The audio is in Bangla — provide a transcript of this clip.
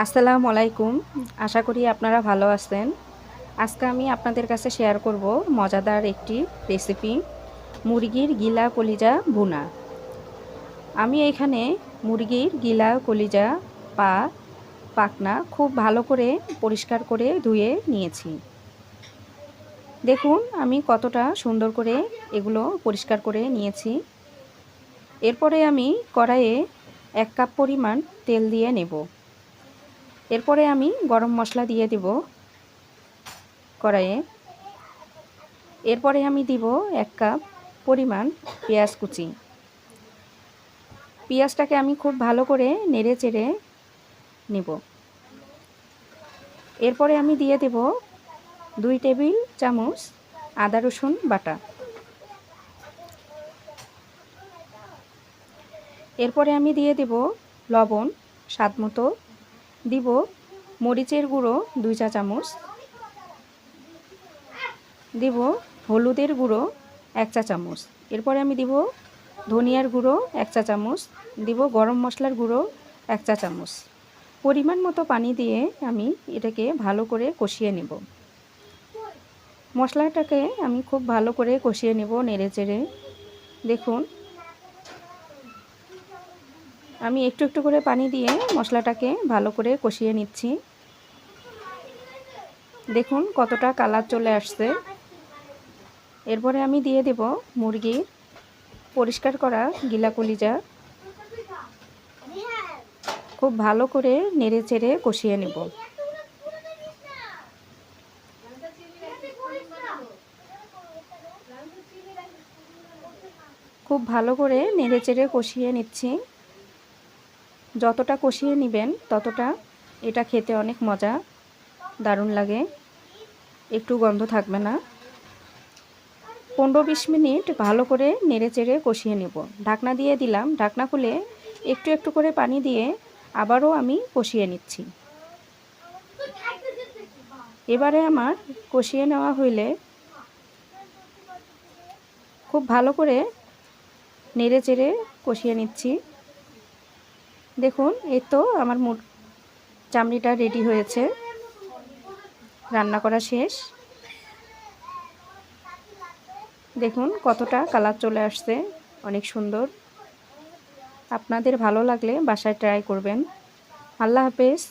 আসসালামু আলাইকুম। আশা করি আপনারা ভালো আছেন। আজকে আমি আপনাদের কাছে শেয়ার করব মজাদার একটি রেসিপি মুরগির গিলা কলিজা ভুনা। আমি এখানে মুরগির গিলা কলিজা পা পাকনা খুব ভালো করে পরিষ্কার করে ধুয়ে নিয়েছি। দেখুন, আমি কতটা সুন্দর করে এগুলো পরিষ্কার করে নিয়েছি। এরপরে আমি কড়াইয়ে এক কাপ পরিমাণ তেল দিয়ে নেব। এরপরে আমি গরম মশলা দিয়ে দেব কড়াইয়ে। এরপরে আমি দিব এক কাপ পরিমাণ পেঁয়াজ কুচি। পেঁয়াজটাকে আমি খুব ভালো করে নেড়ে চেড়ে নেব। এরপরে আমি দিয়ে দেব দুই টেবিল চামচ আদা রসুন বাটা। এরপরে আমি দিয়ে দেব লবণ স্বাদ মতো দিব মরিচের গুঁড়ো দুই চা চামচ। দিব হলুদের গুঁড়ো এক চা চামচ। এরপরে আমি দিব ধনিয়ার গুঁড়ো এক চা চামচ। দিব গরম মশলার গুঁড়ো এক চা চামচ। পরিমাণ মতো পানি দিয়ে আমি এটাকে ভালো করে কষিয়ে নেব। মশলাটাকে আমি খুব ভালো করে কষিয়ে নেব নেড়ে চেড়ে। দেখুন আমি একটু একটু করে পানি দিয়ে মশলাটাকে ভালো করে কষিয়ে নিচ্ছি। দেখুন কতটা কালার চলে আসছে। এরপরে আমি দিয়ে দেব মুরগি। পরিষ্কার করা গিলা কলিজা খুব ভালো করে নেড়ে চেড়ে কষিয়ে নেব। খুব ভালো করে নেড়ে চেড়ে কষিয়ে নিচ্ছি। যতটা কষিয়ে নেবেন ততটা এটা খেতে অনেক মজা, দারুণ লাগে। একটু গন্ধ থাকবে না। পনেরো বিশ মিনিট ভালো করে নেড়ে চেড়ে কষিয়ে নেব। ঢাকনা দিয়ে দিলাম। ঢাকনা খুলে একটু একটু করে পানি দিয়ে আবারও আমি কষিয়ে নিচ্ছি। এবারে আমার কষিয়ে নেওয়া হইলে খুব ভালো করে নেড়ে চেড়ে কষিয়ে নিচ্ছি। দেখুন, এই তো আমার মুর চামড়িটা রেডি হয়েছে। রান্না করা শেষ। দেখুন, কতটা কালার চলে আসছে। অনেক সুন্দর। আপনাদের ভালো লাগলে বাসায় ট্রাই করবেন। আল্লাহ হাফেজ।